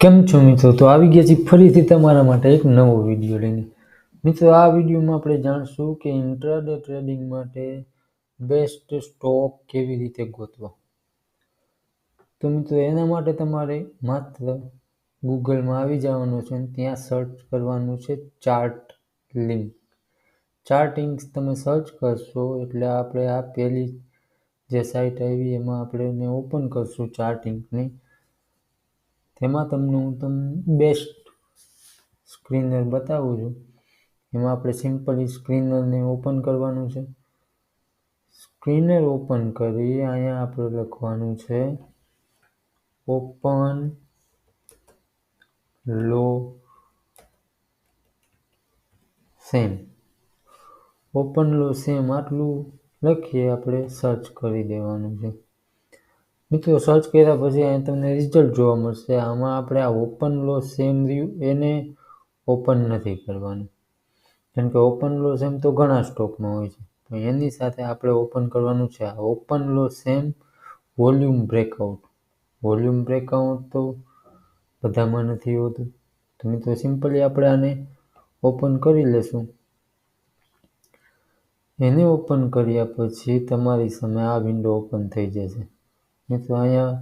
કેમ છો મિત્રો? તો આવી ગયા છીએ ફરીથી તમારા માટે એક નવો વીડિયો લઈને. મિત્રો, આ વિડીયોમાં આપણે જાણશું કે ઇન્ટ્રાડે ટ્રેડિંગ માટે બેસ્ટ સ્ટોક કેવી રીતે ગોતવા. તો મિત્રો, એના માટે તમારે માત્ર ગૂગલમાં આવી જવાનું છે અને ત્યાં સર્ચ કરવાનું છે ચાર્ટ લિંક ચાર્ટિંગ્સ તમે સર્ચ કરશો એટલે આપણે આ પહેલી જે સાઇટ આવી એમાં આપણે એને ઓપન કરશું ચાર્ટિંગની તેમાં તમને હું તમને બેસ્ટ સ્ક્રીનર બતાવું છું. એમાં આપણે સિમ્પલી સ્ક્રીનરને ઓપન કરવાનું છે. સ્ક્રીનર ઓપન કરી અહીંયા આપણે લખવાનું છે open low same open low same આટલું લખીએ, આપણે સર્ચ કરી દેવાનું છે. મિત્રો સર્ચ કર્યા પછી અહીં તમને રિઝલ્ટ જોવા મળશે. આમાં આપણે આ ઓપન લો સેમ રહ્યું. એને ઓપન નથી કરવાનું. કેમ કે ઓપન લો સેમ તો ઘણા સ્ટોકમાં હોય છે. તો એની સાથે આપણે ઓપન કરવાનું છે આ open low same volume breakout volume breakout તો બધામાં નથી હોતું. તો મિત્રો સિમ્પલી આપણે આને ઓપન કરી લેશું. એને ઓપન કર્યા પછી તમારી સામે આ વિન્ડો ઓપન થઈ જશે. મિત્રો અહીંયા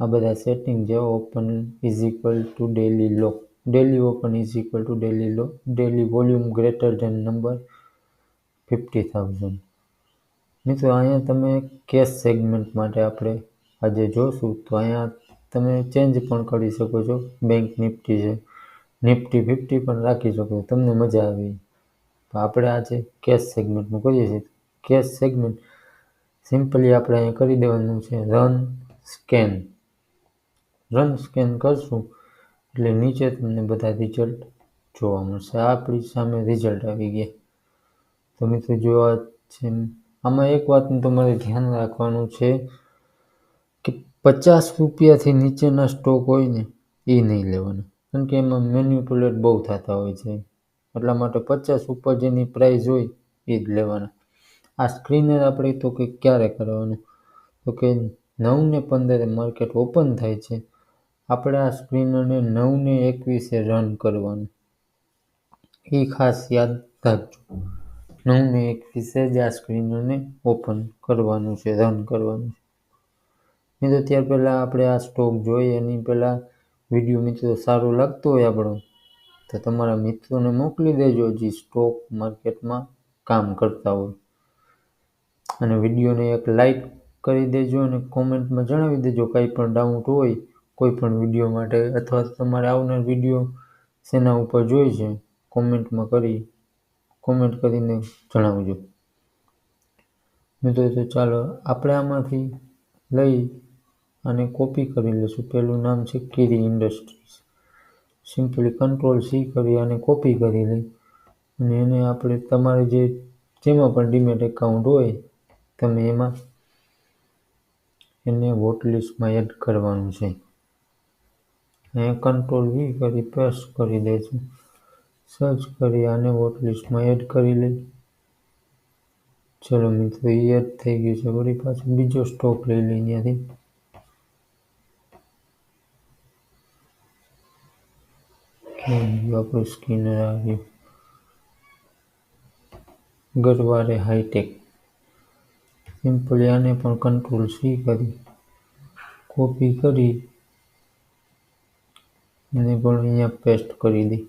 આ બધા સેટિંગ જે open is equal to daily low daily open is equal to daily low daily volume greater than number fifty thousand મિત્રો અહીંયા તમે કેશ સેગમેન્ટ માટે આપણે આજે જોશું, તો અહીંયા તમે ચેન્જ પણ કરી શકો છો. બેંક નિફ્ટી છે. નિફ્ટી ફિફ્ટી પણ રાખી શકો તમને મજા આવી. તો આપણે આજે કેશ સેગમેન્ટનું કરીએ છીએ. કેશ સેગમેન્ટ સિમ્પલી આપણે અહીંયા કરી દેવાનું છે રન સ્કેન રન સ્કેન કરશું એટલે નીચે તમને બધા રિઝલ્ટ જોવા મળશે. આપણી સામે રિઝલ્ટ આવી ગયા. તો મિત્રો જોવા છે, આમાં એક વાતનું તમારે ધ્યાન રાખવાનું છે કે પચાસ રૂપિયાથી નીચેના સ્ટોક હોય ને, એ નહીં લેવાના. કારણ કે એમાં મેન્યુપ્યુલેટ બહુ થતા હોય છે. એટલા માટે પચાસ ઉપર જેની પ્રાઇસ હોય, એ જ લેવાના. આ સ્ક્રીનર આપણે તો કે ક્યારે કરવાનું? તો કે નવ ને પંદરે માર્કેટ ઓપન થાય છે. આપણે આ સ્ક્રીનરને નવ ને એકવીસે રન કરવાનું. એ ખાસ યાદ રાખજો. નવ ને એકવીસે જ આ સ્ક્રીનરને ઓપન કરવાનું છે રન કરવાનું છે. મિત્રો, ત્યાર પહેલાં આપણે આ સ્ટોક જોઈએ. એની પહેલાં વીડિયો મિત્રો સારો લાગતો હોય આપણો, તો તમારા મિત્રોને મોકલી દેજો જે સ્ટોક માર્કેટમાં કામ કરતા હોય. અને વિડીયોને એક લાઈક કરી દેજો અને કોમેન્ટમાં જણાવી દેજો કંઈ પણ ડાઉટ હોય, કોઈ પણ વીડિયો માટે અથવા તમારે આવનાર વીડિયો શેના ઉપર જોઈ છે કોમેન્ટમાં કરી કોમેન્ટ કરીને જણાવજો. મિત્રો, તો ચાલો આપણે આમાંથી લઈ અને કોપી કરી લઈશું. પહેલું નામ છે Kiri industries simply control C કરી અને કોપી કરી લઈ. અને એને આપણે તમારે જે, જેમાં પણ ડીમેટ એકાઉન્ટ હોય તમે એમાં એને વોટ લિસ્ટમાં એડ કરવાનું છે. અહીંયા કંટ્રોલ વી કરી પેસ્ટ કરી દઈશું સર્ચ કરી આને વોટ લિસ્ટમાં એડ કરી લઈ. ચલો મિત્રો, એ એડ થઈ ગયું છે. વળી પાછું બીજો સ્ટોક લઈ લઈ ત્યાંથી. આપણું સ્કીનર આવ્યું ગરવારે હાઈટેક સિમ્પલી પણ કંટ્રોલ સી કરી. કોપી કરી અને પણ અહીંયા પેસ્ટ કરી દઈ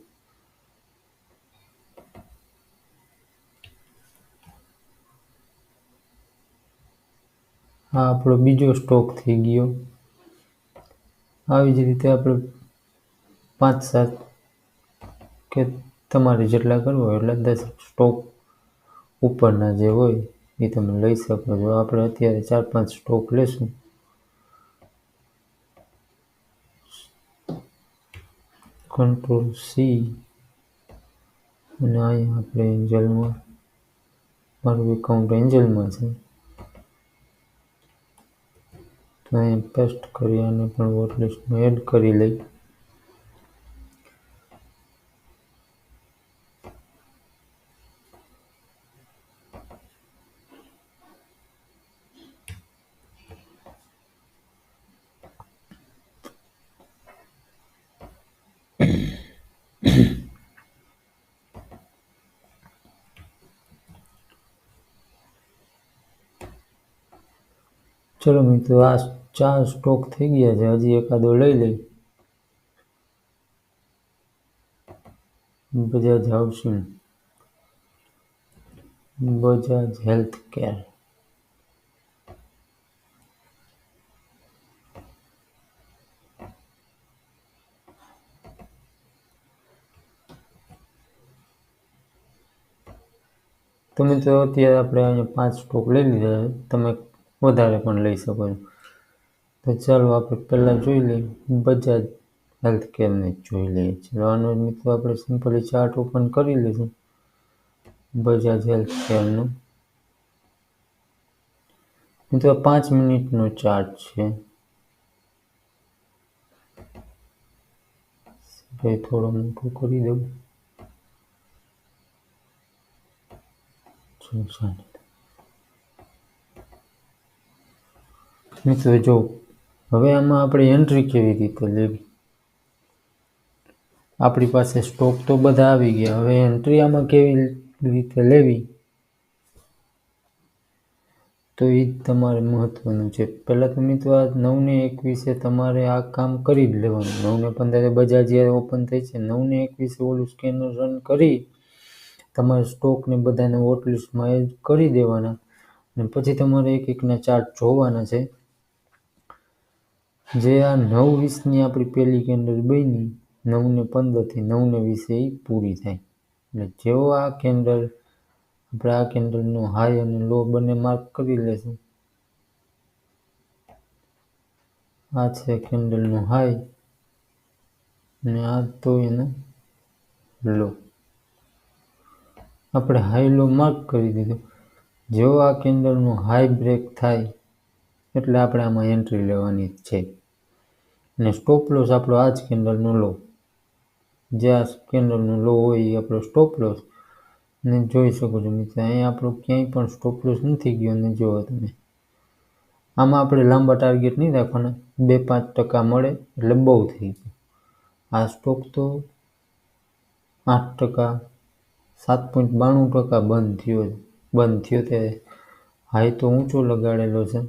આ આપણો બીજો સ્ટોક થઈ ગયો. આવી જ રીતે આપણે પાંચ સાત કે તમારે જેટલા કરવો એટલા દસ સ્ટોક ઉપરના જે હોય એ તમે લઈ શકો છો આપણે અત્યારે ચાર પાંચ સ્ટોક લેશું. કંટ્રોલ સી અને અહીંયા આપણે એન્જલમાં મારું એકાઉન્ટ એન્જલમાં છે. તો અહીંયા પેસ્ટ કરી અને પણ વોટલિસ્ટમાં એડ કરી લઈ. ચલો મિત્રો, આ ચાર સ્ટોક થઈ ગયા છે. હજી એકાદો લઈ લઈ. Bajaj housing. Bajaj health care તો અત્યારે આપણે અહીંયા પાંચ સ્ટોક લઈ લીધા તમે વધારે પણ લઈ શકો છો. તો ચાલો આપણે પહેલાં જોઈ લઈએ. બજાજ હેલ્થ કેરને જોઈ લઈએ ચાલો આનો મિત્રો આપણે સિમ્પલી ચાર્ટ ઓપન કરી લઈશું. બજાજ હેલ્થ કેરનું મિત્રો, પાંચ મિનિટનો ચાર્ટ છે. ભાઈ, થોડો મોટો કરી દઉં. મિત્રો, જો, હવે આમાં આપણે એન્ટ્રી કેવી રીતે લેવી? આપણી પાસે સ્ટોક તો બધા આવી ગયા. હવે એન્ટ્રી આમાં કેવી રીતે લેવી? તો એ જ તમારે મહત્વનું છે. પહેલાં તો મિત્રો, આ નવને એકવીસે તમારે આ કામ કરી જ લેવાનું. નવને પંદરે બજાર જ્યારે ઓપન થઈ છે, નવને એકવીસે ઓલું સ્કેનર રન કરી તમારે સ્ટોકને બધાને વોટલિસ્ટમાં એડ કરી દેવાના. અને પછી તમારે એક એકના ચાર્ટ જોવાના છે. જે આ નવ વીસની આપણી પહેલી કેન્ડલ બની, નવને પંદરથી નવને વીસે એ પૂરી થાય. એટલે જેવો આ કેન્ડલ આપણે આ કેન્ડલનો હાઈ અને લો બંને માર્ક કરી લેશું. આ છે કેન્ડલનો હાઈ અને આ તો એનો લો આપણે હાઈ લો માર્ક કરી દીધો. જેવો આ કેન્ડલનો હાઈ બ્રેક થાય, એટલે આપણે આમાં એન્ટ્રી લેવાની છે. અને સ્ટોપ લોસ આપણો આ જ કેન્ડલનો લો જે આ કેન્ડલનો લો હોય એ આપણો સ્ટોપ લોસ ને જોઈ શકો છો મિત્રો અહીંયા આપણો ક્યાંય પણ સ્ટોપ લોસ નથી ગયો અને જુઓ તમે આમાં આપણે લાંબા ટાર્ગેટ નહીં રાખવાના બે પાંચ ટકા મળે એટલે બહુ થઈ ગયું. આ સ્ટોક તો આઠ ટકા, સાત પોઈન્ટ બાણું ટકા બંધ થયો બંધ થયો ત્યારે હાઈ તો ઊંચો લગાડેલો છે.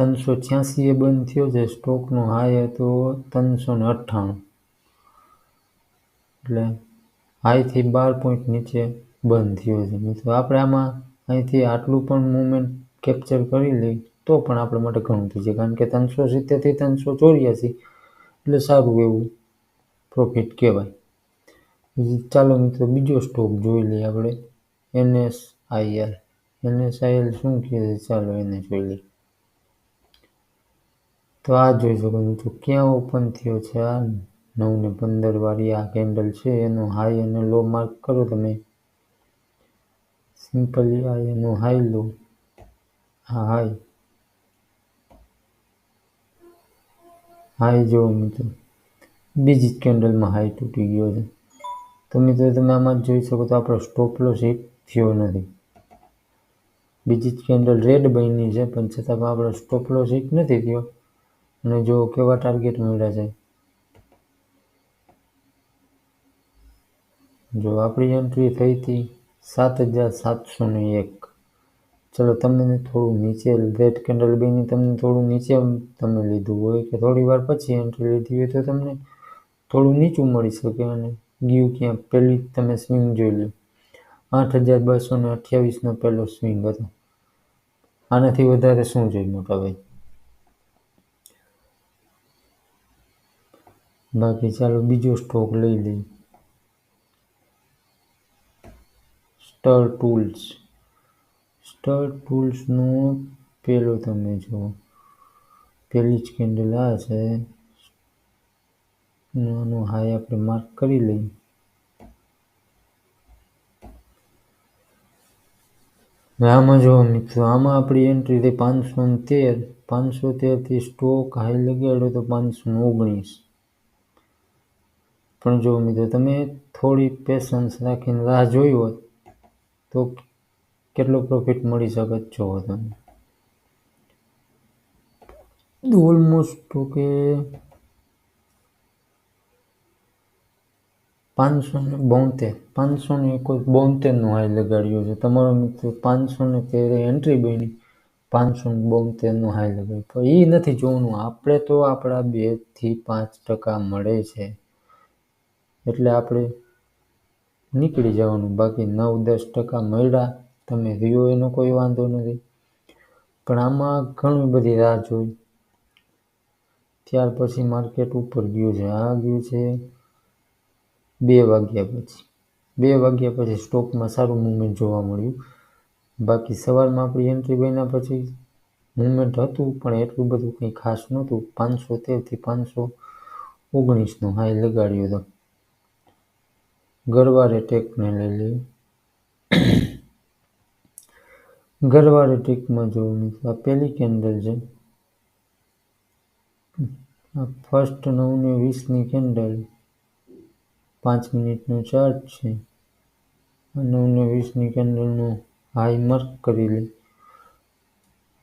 ત્રણસો છ્યાસી એ બંધ થયો છે, સ્ટોકનો હાઈ હતો ત્રણસો ને અઠ્ઠાણું. એટલે હાઈથી બાર પોઈન્ટ નીચે બંધ થયો છે. મિત્રો, આપણે આમાં અહીંથી આટલું પણ મુમેન્ટ કેપ્ચર કરી લઈ તો પણ આપણા માટે ઘણું થઈ છે કારણ કે ત્રણસો સિત્તેરથી ત્રણસો ચોર્યાસી, એટલે સારું એવું પ્રોફિટ કહેવાય. ચાલો મિત્રો, બીજો સ્ટોક જોઈ લઈએ આપણે. એનએસઆઈએલ. એનએસઆઈએલ શું કહે છે? ચાલો એને જોઈ લઈએ. તો આ જોઈ શકો મિત્રો, ક્યાં ઓપન થયો છે આ? નવ ને પંદર વાળી આ કેન્ડલ છે, એનો હાઈ અને લો માર્ક કરો તમે. સિમ્પલી આ એનો હાઈ લો. હા હાઈ હાઈ જોવો મિત્રો. બીજી જ કેન્ડલમાં હાઈ તૂટી ગયો છે. તો મિત્રો તમે આમાં જ જોઈ શકો તો આપણો સ્ટોપ લોસ થયો નથી. બીજી જ કેન્ડલ રેડ બની છે, પણ છતાં પણ આપણો સ્ટોપ લોસ હિટ નથી થયો. અને જો કેવા ટાર્ગેટ મળ્યા છે? જો આપણી એન્ટ્રી થઈ હતી સાત હજાર સાતસો ને એક. ચલો તમને થોડું નીચે રેડ કેન્ડલ બેની તમને થોડું નીચે તમે લીધું હોય કે થોડી વાર પછી એન્ટ્રી લીધી હોય તો તમને થોડું નીચું મળી શકે અને ગયું ક્યાં? પહેલી તમે સ્વિંગ જોઈ લો. આઠ હજાર બસો ને અઠ્યાવીસનો પહેલો સ્વિંગ હતો. આનાથી વધારે શું જોઈએ મોટા ભાઈ? બાકી ચાલો બીજો સ્ટોક લઈ લઈએ. સ્ટર ટૂલ્સ સ્ટર ટૂલ્સનું પેલો તમે જુઓ. પહેલી જ કેન્ડલ આ છે. આનું હાઈ આપણે માર્ક કરી લઈએ. આમાં જો મિત્રો, આમાં આપણી એન્ટ્રી થઈ પાંચસો તેર. પાંચસો તેરથી સ્ટોક હાઈ લગાડ્યો તો પાંચસો ઓગણીસ. પણ જો મિત્રો, તમે થોડી પેશન્સ રાખીને રાહ જોઈ હોત તો કેટલો પ્રોફિટ મળી શકે છો તમે ઓલમોસ્ટ કે પાંચસો ને બોતેર, પાંચસો ને કોઈ બોતેરનું હાઈ લગાડ્યો છે. તમારો મિત્ર પાંચસો ને તેરે એન્ટ્રી બની, પાંચસો ને બોતેરનું હાઈ લગાડ્યું. પણ એ નથી જોવાનું. આપણે તો આપણા બેથી પાંચ ટકા મળે છે. એટલે આપણે નીકળી જવાનું. બાકી નવ દસ ટકા મળ્યા. તમે રહ્યો એનો કોઈ વાંધો નથી. પણ આમાં ઘણી બધી રાહ જોઈ. ત્યાર પછી માર્કેટ ઉપર ગયું છે. આ ગયું છે બે વાગ્યા પછી. બે વાગ્યા પછી સ્ટોકમાં સારું મુવમેન્ટ જોવા મળ્યું. બાકી સવારમાં આપણી એન્ટ્રી બન્યા પછી મુવમેન્ટ હતું, પણ એટલું બધું કંઈ ખાસ નહોતું. પાંચસો તેરથી પાંચસો ઓગણીસનો હાઈ લગાડ્યો હતો. ગરવારે ટેકને લઈ લઈએ ગરવારે ટેકમાં જોવું મિત્રો આ પહેલી કેન્ડલ છે. આ ફર્સ્ટ નવને વીસની કેન્ડલ. પાંચ મિનિટનો ચાર્જ છે. નવને વીસની કેન્ડલનો હાઈ માર્ક કરી લે.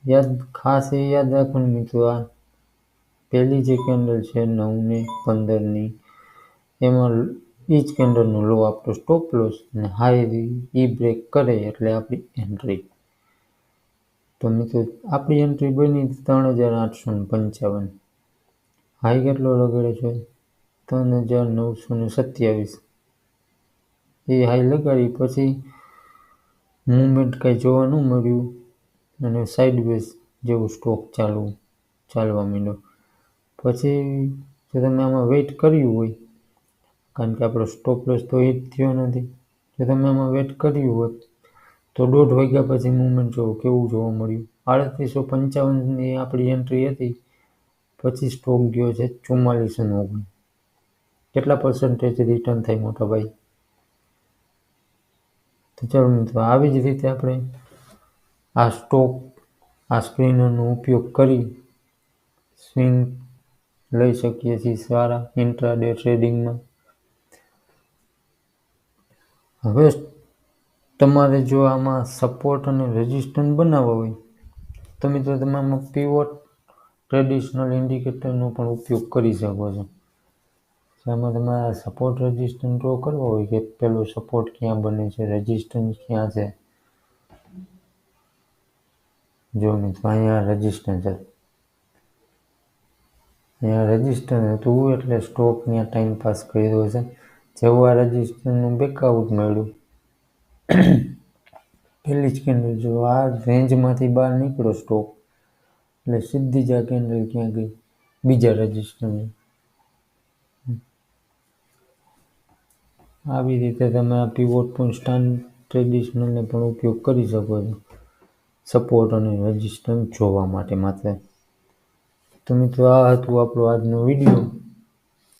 યાદ, ખાસ એ યાદ રાખવાનું મિત્રો, આ પહેલી જે કેન્ડલ છે નવને પંદરની, એમાં એ જ કેન્ડલનો લો આપણો સ્ટોપ લોસ અને હાઈ ઈ બ્રેક કરે એટલે આપણી એન્ટ્રી તો મિત્રો, આપણી એન્ટ્રી બની ત્રણ હજાર આઠસો ને પંચાવન. હાઈ કેટલો લગાડે છે? ત્રણ હજાર નવસો ને સત્યાવીસ. એ હાઈ લગાડી પછી મુમેન્ટ કાંઈ જોવા ન મળ્યું અને સાઇડવેઝ જેવું સ્ટોક ચાલુ, ચાલવા માંડ્યો. પછી જો તમે આમાં વેઇટ કર્યું હોય કારણ કે આપણો સ્ટોપ લોસ તો હિટ થયો નથી. જો તમે આમાં વેટ કર્યું હોત, તો દોઢ વાગ્યા પછી મૂવમેન્ટ જોવો, કેવું જોવા મળ્યું? આડત્રીસો પંચાવનની આપણી એન્ટ્રી હતી, પછી સ્ટોક ગયો છે ચુમ્માલીસો ઓગણ કેટલા પર્સન્ટેજ રિટર્ન થાય મોટા ભાઈ? તો ચાલો મિત્રો, આવી જ રીતે આપણે આ સ્ટોક આ સ્ક્રીનરનો ઉપયોગ કરી સ્વિંગ લઈ શકીએ છીએ સારા ઇન્ટ્રાડે ટ્રેડિંગમાં હવે તમારે જો આમાં સપોર્ટ અને રેઝિસ્ટન્સ બનાવવા હોય, તો મિત્રો તમે આમાં પીવોટ ટ્રેડિશનલ ઇન્ડિકેટરનો પણ ઉપયોગ કરી શકો છો. જેમાં તમારે સપોર્ટ રેઝિસ્ટન્સ ડ્રો કરવો હોય કે પેલો સપોર્ટ ક્યાં બને છે રેઝિસ્ટન્સ ક્યાં છે. જો મિત્રો અહીંયા રેઝિસ્ટન્સ છે. અહીંયા રેઝિસ્ટન્સ હતું એટલે સ્ટોક ત્યાં ટાઈમ પાસ કર્યો છે. જેવું આ રજિસ્ટરનું બેકઆઉટ મળ્યું. પહેલી જ કેન્ડલ જો આ રેન્જમાંથી બહાર નીકળો સ્ટોક એટલે સીધી જ આ કેન્ડલ ક્યાં ગઈ? બીજા રજિસ્ટરની. આવી રીતે તમે આ પીવોટ પણ સ્ટાન્ડ ટ્રેડિશનલને પણ ઉપયોગ કરી શકો છો. સપોર્ટ અને રજિસ્ટન્સ જોવા માટે માત્ર. તો મિત્રો, આ હતું આપણો આજનો વીડિયો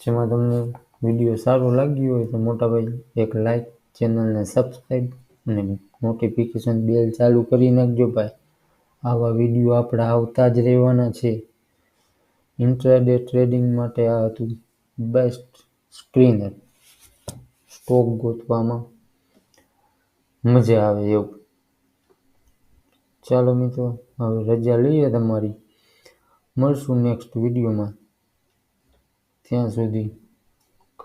જેમાં તમને વીડિયો સારો લાગ્યો હોય તો મોટા ભાઈ એક લાઇક ચેનલને સબસ્ક્રાઈબ અને નોટિફિકેશન બેલ ચાલુ કરી નાખજો ભાઈ. આવા વીડિયો આપણા આવતા જ રહેવાના છે. ઇન્ટ્રાડે ટ્રેડિંગ માટે આ હતું બેસ્ટ સ્ક્રીનર સ્ટોક ગોતવામાં મજા આવે એવું. ચાલો મિત્રો, હવે રજા લઈએ તમારી. મળશું નેક્સ્ટ વિડીયોમાં. ત્યાં સુધી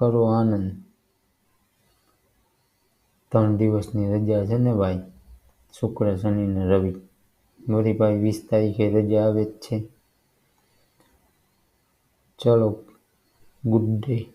કરો આનંદ. ત્રણ દિવસની રજા છે ને ભાઈ? શુક્ર, શનિ ને રવિ. વળી ભાઈ વીસ તારીખે રજા આવે જ છે. ચલો, ગુડ ડે.